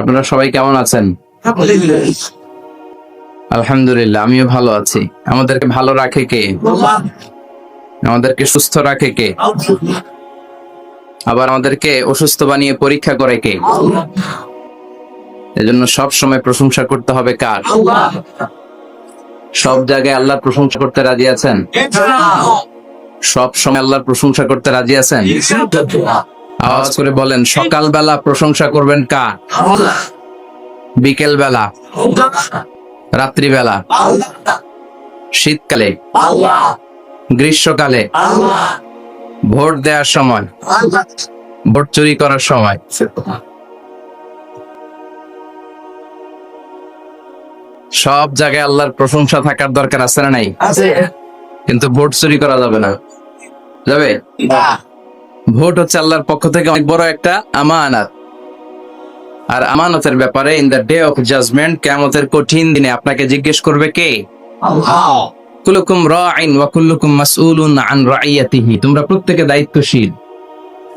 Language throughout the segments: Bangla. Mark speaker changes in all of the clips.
Speaker 1: আপনারা সবাই কেমন আছেন? আলহামদুলিল্লাহ। আমিও ভালো আছি। আমাদেরকে ভালো রাখে কে? আমাদেরকে সুস্থ রাখে কে? আবার আমাদেরকে অসুস্থ বানিয়ে পরীক্ষা করে কে? এজন্য সব সময় প্রশংসা করতে হবে কার? সব জায়গায় আল্লাহর প্রশংসা করতে রাজি আছেন? সব সময় আল্লাহর প্রশংসা করতে রাজি আছেন? আওয়াজ করে বলেন সকালবেলা প্রশংসা করবেন কার? বিকেল বেলা রাত্রিবেলা শীতকালে গ্রীষ্মকালে ভোট দেওয়ার সময় ভোট চুরি করার সময়। সব জায়গায় আল্লাহর প্রশংসা থাকার দরকার আছে না নাই? কিন্তু ভোট চুরি করা যাবে না। যাবে? ভোট হচ্ছে আল্লাহর পক্ষ থেকে অনেক বড় একটা আমানত। আর আমানতের ব্যাপারে in the day of judgement কেমতের কঠিন দিনে আপনাকে জিজ্ঞেস করবে কে? কুলুকুম রাইন ওয়া কুল্লুকুম মাসউলুন আন রাইয়াতিহি। তোমরা প্রত্যেকে দায়িত্বশীল।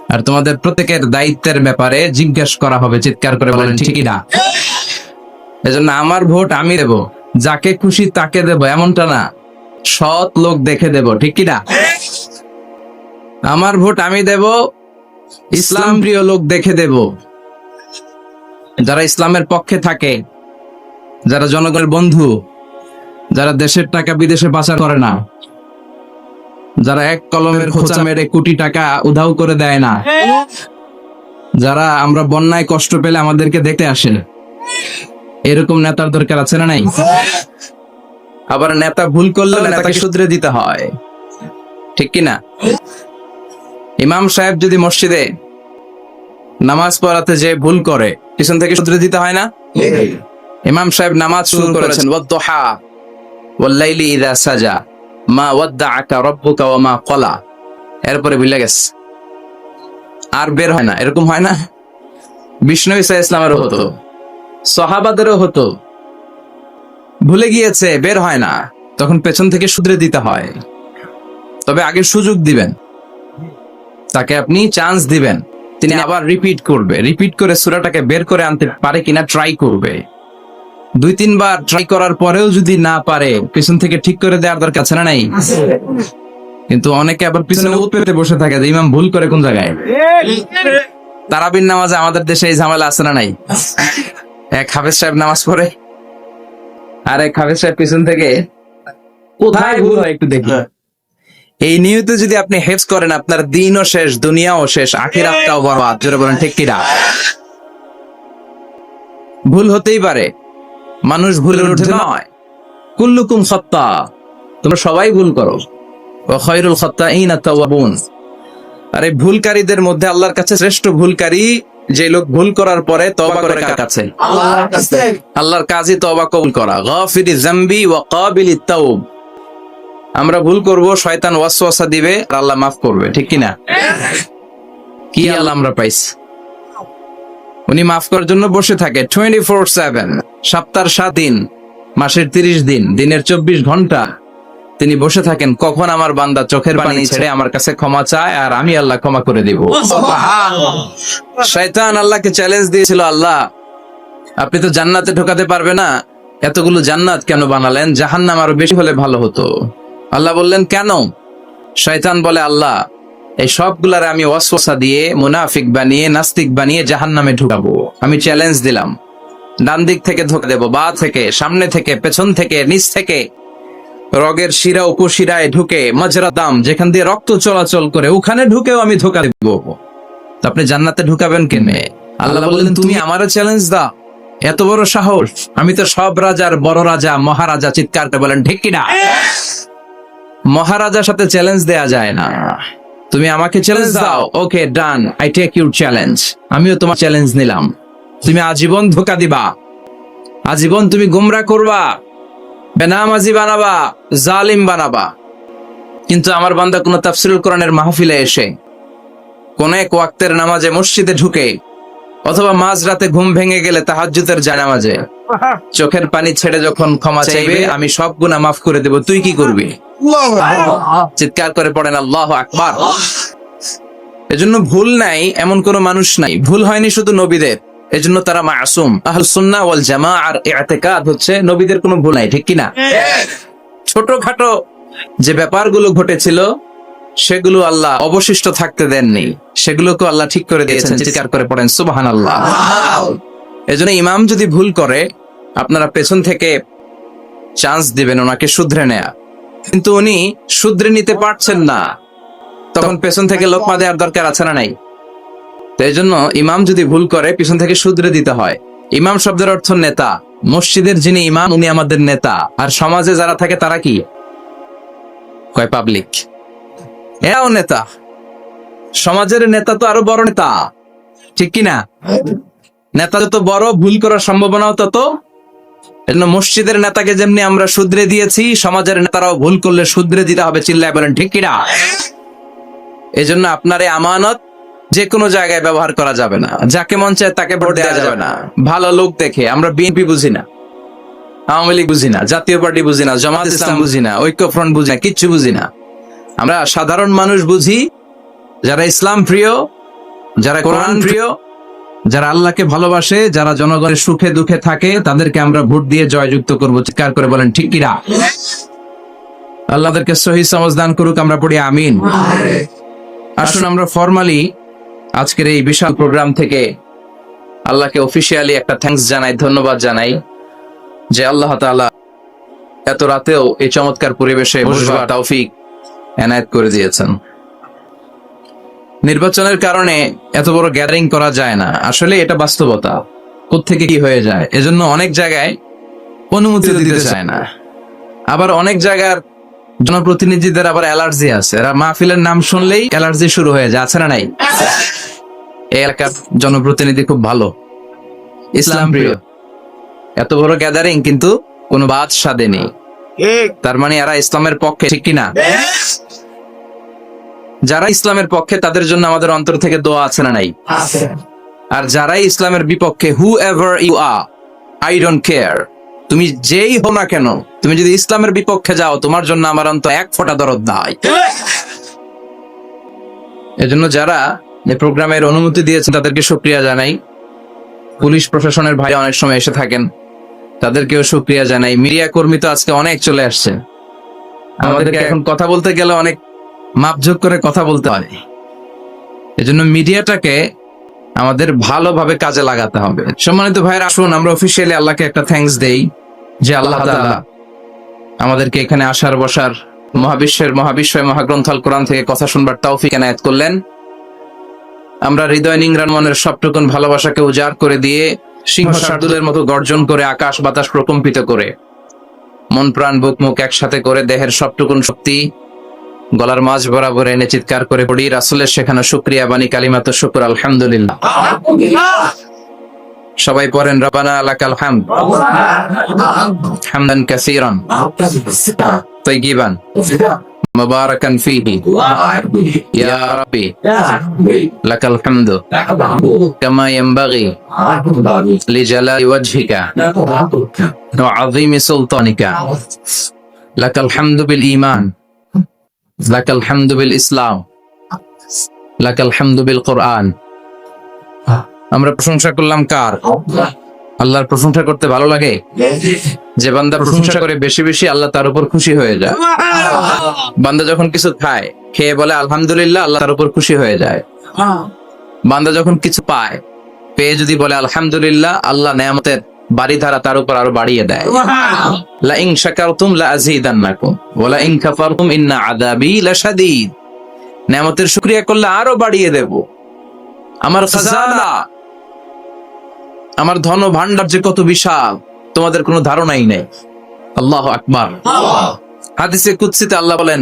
Speaker 1: আর তোমাদের প্রত্যেকের দায়িত্বের ব্যাপারে জিজ্ঞেস করা হবে চিৎকার করে বলেন ঠিকই না এজন্য আমার ভোট আমি দেব। যাকে খুশি তাকে দেব এমনটা না। সৎ লোক দেখে দেব ঠিক কি না আমার ভোট আমি দেব ইসলাম প্রিয় লোক দেখে দেব। যারা ইসলামের পক্ষে থাকে যারা জনগণের বন্ধু যারা দেশের টাকা বিদেশে পাচার করে না যারা এক কলমের খোঁচা মেরে কোটি টাকা উধাও করে দেয় না যারা আমরা বন্যায় কষ্ট পেলে আমাদেরকে দেখতে আসে। এরকম নেতার দরকার আছে না নাই? আবার নেতা ভুল করলে নেতাকে শুধরে দিতে হয়। ঠিক কি না ইমাম সাহেব যদি মসজিদে নামাজ পড়াতে যে ভুল করে পিছন থেকে শুধরে দিতে হয় না? ইমাম সাহেব নামাজ শুরু করেছেন ওয়াদ্দুহা ওয়াল্লাইলি ইযা সাজা মা ওয়াদ্দাআকা রাব্বুকা ওয়া মা ক্বালা। এরপরে ভুলে গেছে। আর বের হয় না। এরকম হয় না? বিষ্ণু ইসা ইসলামেরও হতো। সহাবাদেরও হতো। ভুলে গিয়েছে বের হয় না। তখন পেছন থেকে শুধরে দিতে হয়। তবে আগে সুযোগ দিবেন। তাকে আপনি চান্স দিবেন। তিনি আবার রিপিট করবে। রিপিট করে সুরাটাকে বের করে আনতে পারে কিনা ট্রাই করবে। দুই তিনবার ট্রাই করার পরেও যদি না পারে পিছন থেকে ঠিক করে দেওয়ার দরকার আছে না নাই? কিন্তু অনেকে আবার পিছনে উৎ পেতে বসে থাকে যে ইমাম ভুল করে কোন জায়গায়? তারাবির নামাজে আমাদের দেশে এই ঝামেলা আছে না নাই? এক হাফেজ সাহেব নামাজ পড়ে আর এক হাফেজ সাহেব পিছন থেকে কোথায় ভুল হয় একটু দেখি। এই নিয়তে যদি আপনি হেফজ করেন আপনার দিনও শেষ দুনিয়াও শেষ আখিরাতটাও বরবাদ। জোরে বলেন ঠিক কিনা? ভুল হতেই পারে। মানুষ ভুলের ঊর্ধ্বে নয়। কুল্লুকুম সত্তা তোমরা সবাই ভুল করো। ও খয়রুল সত্তা ইন আত্মাবুন আর এই ভুলকারীদের মধ্যে আল্লাহর কাছে শ্রেষ্ঠ ভুলকারী যে লোক ভুল করার পরে তবা করে কার কাছে? আল্লাহর কাজই তবা কবুল করা। গাফিরি জাম্বি ওয়া কাবিলি তাওব। আমরা ভুল করব শয়তান ওয়াসওয়াসা দিবে আর আল্লাহ মাফ করবে ঠিক কি না কি আল্লাহ আমরা পাইছি? উনি মাফ করার জন্য বসে থাকে টোয়েন্টি ফোর সেভেন সপ্তাহের সাত দিন মাসের তিরিশ দিন দিনের চব্বিশ ঘণ্টা। তিনি বসে থাকেন কখন আমার বান্দা চোখের পানি ছেড়ে আমার কাছে ক্ষমা চায় আর আমি আল্লাহ ক্ষমা করে দিব। শয়তান আল্লাহকে চ্যালেঞ্জ দিয়েছিল আল্লাহ আপনি তো জান্নাতে ঢোকাতে পারবে না এতগুলো জান্নাত কেন বানালেন? জাহান্নাম আরও বেশি হলে ভালো হতো। আল্লাহ বললেন, কেন? শয়তান বলে, আল্লাহ, এই সবগুলারে আমি ওয়াসওয়াসা দিয়ে মুনাফিক বানিয়ে, নাস্তিক বানিয়ে জাহান্নামে ঢুকাবো। আমি চ্যালেঞ্জ দিলাম। ডান দিক থেকে ধোকা দেবো, বা থেকে, সামনে থেকে, পেছন থেকে, নিচ থেকে। রগের শিরা, উপশিরায় ঢুকে মাজরা দাম, যেখান দিয়ে রক্ত চলাচল করে, ওখানে ঢুকেও আমি ধোকা দিব। আপনি জান্নাতে ঢুকাবেন কেনে আল্লাহ বললেন, তুমি আমারও চ্যালেঞ্জ দাও। এত বড় সাহস। আমি তো সব রাজার বড় রাজা, মহারাজা, চিৎকার বলেন, ঠিক কিনা? মহারাজার সাথে চ্যালেঞ্জ দেয়া যায় না। তুমি আমাকে চ্যালেঞ্জ দাও। Okay done I take your challenge আমিও তোমার চ্যালেঞ্জ নিলাম। তুমি আজীবন ধোকা দিবা। আজীবন তুমি গুমরা করবা। বেনামাজি বানাবা। জালিম বানাবা। কিন্তু আমার বান্দা কোন তাফসিরুল কোরআনের মাহফিলে এসে কোন এক ওয়াক্তের নামাজে মসজিদে ঢুকে অথবা মাঝ রাতে ঘুম ভেঙে গেলে তাহাজ্জুদের জানামাজে চোখের পানি ছেড়ে যখন ক্ষমা চাইবে আমি সব গুনাহ মাফ করে দেব। তুই কি করবি? চিৎকার করে পড়েন আল্লাহ আকবার। এজন্য ভুল নাই এমন কোন মানুষ নাই। ভুল হয়নি শুধু নবীদের। এজন্য তারা মাসুম। আহল সুন্নাহ ওয়াল জামা আর ইআতিকাদ হচ্ছে নবীদের কোনো ভুল নাই ঠিক কিনা? ছোটখাটো যে ব্যাপারগুলো ঘটেছিল সেগুলো আল্লাহ অবশিষ্ট থাকতে দেননি। সেগুলোকে আল্লাহ ঠিক করে দিয়েছেন চিৎকার করে পড়েন সুবহানাল্লাহ। এজন্য ইমাম যদি ভুল করে আপনারা পেছন থেকে চান্স দিবেন ওনাকে শুধরে নেয়া। কিন্তু উনি শুধরে নিতে পারছেন না। তখন পেছন থেকে লোকমা দেওয়ার দরকার আছে না নাই। তো এই জন্য ইমাম যদি ভুল করে, পিছন থেকে শুধরে দিতে হয়। ইমাম শব্দের অর্থ নেতা। মসজিদের যিনি ইমাম, উনি আমাদের নেতা। আর সমাজে যারা থাকে, তারা কি? কয় পাবলিক এরাও নেতা। সমাজের নেতা তো আরও বড় নেতা। ঠিক কি না নেতা যত বড়, ভুল করার সম্ভাবনাও তত এজন্য মসজিদের নেতাকে যেমনি আমরা শুধরে দিয়েছি সমাজের নেতারাও ভুল করলে শুধরে দিতে হবে চিল্লায় বলেন ঠিক কিনা? এজন্য আপনার এই আমানত যে কোনো জায়গায় ব্যবহার করা যাবে না। যাকে মন চায় তাকে ভোট দেওয়া যাবে না। ভালো লোক দেখে আমরা বিএনপি বুঝি না আওয়ামী লীগ বুঝি না জাতীয় পার্টি বুঝি না জামাত ইসলাম বুঝি না ঐক্য ফ্রন্ট বুঝি না কিচ্ছু বুঝি না। আমরা সাধারণ মানুষ বুঝি যারা ইসলাম প্রিয় যারা কোরআন প্রিয় যারা আল্লাহকে ভালোবাসে যারা জনগণের সুখে দুঃখে থাকে তাদেরকে আমরা ভোট দিয়ে জয়যুক্ত করব। চিৎকার করে বলেন ঠিক কিনা? আল্লাহদেরকে সহি সমাজ দান করুক আমরা পড়ি আমিন। আসুন আমরা ফর্মালি আজকের এই বিশাল প্রোগ্রাম থেকে আল্লাহকে অফিসিয়ালি একটা থ্যাঙ্কস জানাই ধন্যবাদ জানাই যে আল্লাহ তাআলা এত রাতেও এই চমৎকার পরিবেশে বসবার তৌফিক এনায়েত করে দিয়েছেন। নির্বাচনের কারণে এত বড় গ্যাদারিং করা যায় না। আসলে এটা বাস্তবতা। কোত্থেকে কি হয়ে যায়? এজন্য অনেক জায়গায় অনুমতি দিতে চায় না। আবার অনেক জায়গার জনপ্রতিনিধিদের আবার অ্যালার্জি আছে। এরা মাহফিলের নাম শুনলেই অ্যালার্জি শুরু হয়ে যায়। আছে না নাই? এই এলাকার জনপ্রতিনিধি খুব ভালো। ইসলাম প্রিয়। এত বড় গ্যাদারিং কিন্তু কোনো বাদ সাদে নেই তার মানে এরা ইসলামের পক্ষে ঠিক কিনা? যারা ইসলামের পক্ষে তাদের জন্য আমাদের অন্তর থেকে দোয়া আছে না নাই? আর যারাই ইসলামের বিপক্ষে whoever you are I don't care তুমি যেই হো না কেন তুমি যদি ইসলামের বিপক্ষে যাও তোমার জন্য আমার অন্তর এক ফোঁটা দরদ নাই। এজন্য যারা এই প্রোগ্রামের অনুমতি দিয়েছেন তাদেরকে শুক্রিয়া জানাই। পুলিশ প্রশাসনের ভাই অনেক সময় এসে থাকেন তাদেরকেও শুক্রিয়া জানাই। মিডিয়া কর্মী তো আজকে অনেক চলে আসছে। আমাদেরকে এখন কথা বলতে গেলে অনেক মাপযোগ করে কথা বলতে হয় এজন্য মিডিয়াটাকে আমাদের ভালোভাবে কাজে লাগাতে হবে। সম্মানিত ভাইয়ের, আসুন, আমরা অফিসিয়ালি আল্লাহকে একটা থ্যাঙ্কস দেই যে আল্লাহ আমাদেরকে এখানে আসার, বসার, মহাবিশ্বের মহাবিশ্বয় মহাগ্রন্থ আল কোরআন থেকে কথা শুনবার তৌফিক এনায়েত করলেন। আমরা হৃদয় নিংরান মনের সবটুকুন ভালোবাসাকে উজাড় করে দিয়ে সিংহ শার্দুলের মতো গর্জন করে, আকাশ বাতাস প্রকম্পিত করে, মন প্রাণ বুক মুখ একসাথে করে, দেহের সবটুকুন শক্তি গলার মাঝ বরাবর এনে চিৎকার করে পড়ি, রাসুলের সেখানে শুক্রিয়া বাণী কালিমাত শুকুর, আলহামদুলিল্লাহ। সবাই পড়েন রবানা আলাকাল হামদ। হামদান কাসীরান। তাইয়িবান মুবারাকান সুলতানিকা। লাকাল হামদু বিল ঈমান। লাকাল ইসলাম। লাকাল কোরআন। আমরা প্রশংসা করলাম কার? আল্লাহর প্রশংসা করতে ভালো লাগে? যে বান্দা প্রশংসা করে বেশি বেশি আল্লাহ তার উপর খুশি হয়ে যায়। বান্দা যখন কিছু খায়, খেয়ে বলে আলহামদুলিল্লাহ, আল্লাহ তার উপর খুশি হয়ে যায়। বান্দা যখন কিছু পায়, পেয়ে যদি বলে আলহামদুলিল্লাহ, আল্লাহ নেয়ামতের বাড়ি ধারা তার উপর আরও বাড়িয়ে দেয়। লা ইন শাকারতুম লা আযীদান্নাকুম ওয়া লা ইন কাফারতুম ইন্না আযাবি লাশাদীদ। নেয়ামতের শুকরিয়া করলে আরও বাড়িয়ে দেব। আমার খাজানা আমার ধন ভান্ডার যে কত বিশাল তোমাদের কোনো ধারণাই নেই। আল্লাহ আকবার। হাদিসে কুদসিতে আল্লাহ বলেন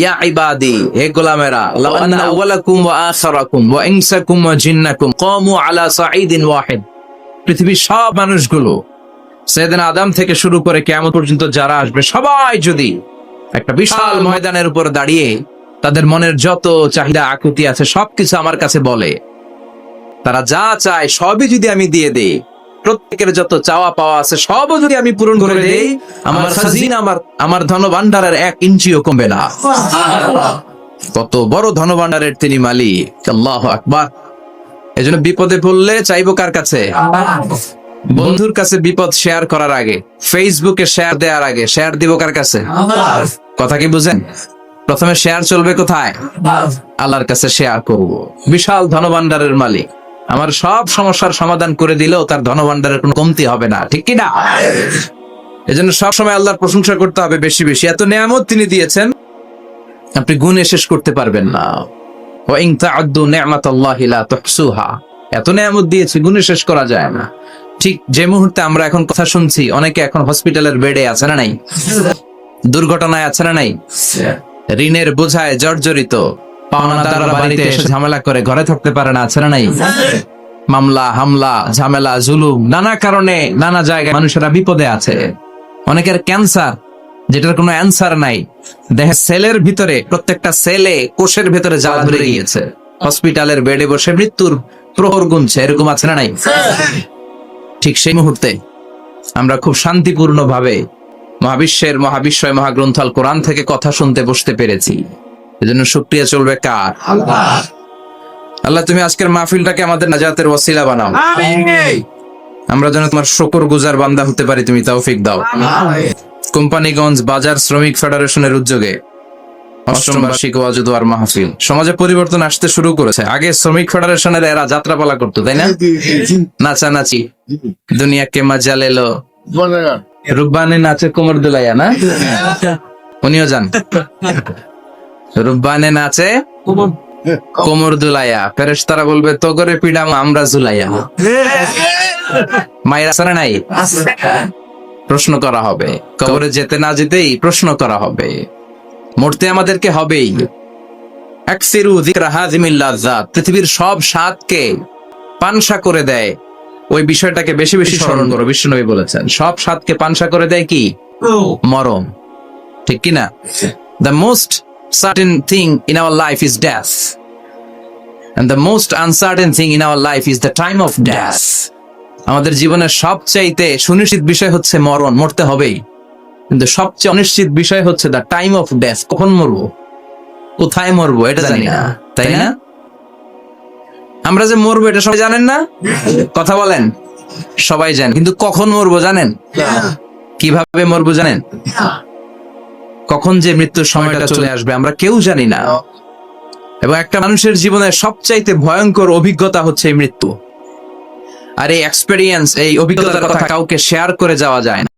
Speaker 1: ইয়া ইবাদি হে গোলামেরা লাউ আন্না আউওয়ালাকুম ওয়া আখিরাকুম ওয়া ইনসাকুম ওয়া জিন্নাকুম কামু আলা সাঈদিন ওয়াহিদ। পৃথিবীর সব মানুষগুলো সেদিন আদম থেকে শুরু করে কেমন পর্যন্ত যারা আসবে সবাই যদি একটা বিশাল ময়দানের উপর দাঁড়িয়ে তাদের মনের যত চাহিদা আকুতি আছে সবকিছু আমার কাছে বলে তারা যা চায় সবই যদি আমি দিয়ে দেই প্রত্যেকের যত চাওয়া পাওয়া আছে সবও যদি আমি পূরণ করে দেই আমার খাজিনা আমার আমার ধন ভান্ডারের এক ইঞ্চিও কমবে না। কত বড় ধন ভান্ডারের তিনি মালিক আল্লাহ আকবার। এজন্য বিপদে পড়লে চাইব কার কাছে? বন্ধুর কাছে বিপদ শেয়ার করার আগে ফেসবুকে শেয়ার দেওয়ার আগে শেয়ার দিব কার কাছে? কথা কি বুঝেন? প্রথমে শেয়ার চলবে কোথায়? আল্লাহর কাছে শেয়ার করব। বিশাল ধনভাণ্ডারের মালিক। আমার সব সমস্যার সমাধান করে দিলেও তার ধনভাণ্ডারের কোনো কমতি হবে না, ঠিক কি না? এজন্য সবসময় আল্লাহর প্রশংসা করতে হবে বেশি বেশি। এত নিয়ামত তিনি দিয়েছেন, আপনি গুণে শেষ করতে পারবেন না। এত নিয়ামত শেষ করা যায় না। ঠিক যে মুহূর্তে আমরা এখন কথা শুনছি, অনেকে এখন হসপিটালের বেডে আছে না নাই? দুর্ঘটনায় আছে না নাই? ঋণের বোঝায় জর্জরিত। এসে ঝামেলা করে, ঘরে থাকতে পারে না, আছে না নাই? মামলা, হামলা, ঝামেলা, জুলুম, নানা কারণে নানা জায়গায় মানুষেরা বিপদে আছে। অনেকের ক্যান্সার, যেটার কোনো অ্যান্সার নাই। দেহের সেলের ভিতরে প্রত্যেকটা সেলে কোষের ভিতরে জ্বালা ধরে গিয়েছে। হসপিটালের বেডে বসে মৃত্যুর প্রহর গুনছে এরকম আছে না নাই? ঠিক সেই মুহূর্তে আমরা খুব শান্তিপূর্ণ ভাবে মহাবিশ্বের মহাবিশ্বয় মহাগ্রন্থাল কোরআন থেকে কথা শুনতে বসতে পেরেছি। এজন্য শুক্রিয়া চলবে কার? আল্লাহ। তুমি আজকের মাহফিলটাকে আমাদের নাজাতের ওয়াসিলা বানাও। আমরা যেন তোমার শকর গুজার বান্দা হতে পারি তুমি তৌফিক দাও। কোম্পানিগঞ্জ বাজার শ্রমিক ফেডারেশনের উদ্যোগে অষ্টম বার্ষিক ওয়াজুদ ওয়ার মাহফিল। সমাজে পরিবর্তন আসতে শুরু করেছে। আগে শ্রমিক ফেডারেশনের এরা যাত্রাপালা করতো তাই না? নাচানাচি। দুনিয়াকে মজা লেলো। রুব্বানি নাচে কোমর দুলাইয়া না? উনিও যান। রুব্বানে নাচে কোমর। দুলাইয়া। ফেরেশতারা বলবে তো করে পিডাম আমরা জুলাইয়া মায়ের আসারে নাই? প্রশ্ন করা হবে। কবরে যেতে না যেতেই প্রশ্ন করা হবে। মরতে আমাদেরকে হবেই। পৃথিবীর সব স্বাদকে পানসা করে দেয়। ওই বিষয়টাকে বেশি বেশি স্মরণ করো। বিষ্ণুনবী বলেছেন সব স্বাদকে পানসা করে দেয় কি? মরণ। ঠিক কি না? The most certain thing in our life is death and the most uncertain thing in our life is the time of death. আমাদের জীবনের সবচাইতে সুনিশ্চিত বিষয় হচ্ছে মরণ মরতে হবেই। কিন্তু সবচেয়ে অনিশ্চিত বিষয় হচ্ছে দ্য টাইম অফ ডেথ কখন মরবো? কোথায় মরবো এটা জানি না। তাই না? আমরা যে মরবো এটা সবাই জানেন না? কথা বলেন। সবাই জানেন। কিন্তু কখন মরবো জানেন? কীভাবে মরবো জানেন? কখন যে মৃত্যুর সময়টা চলে আসবে আমরা কেউ জানি না। এবং একটা মানুষের জীবনের সবচাইতে ভয়ঙ্কর অভিজ্ঞতা হচ্ছে এই মৃত্যু। আর এই এক্সপেরিয়েন্স এই অভিজ্ঞতার কথা কাউকে শেয়ার করে যাওয়া যায় না।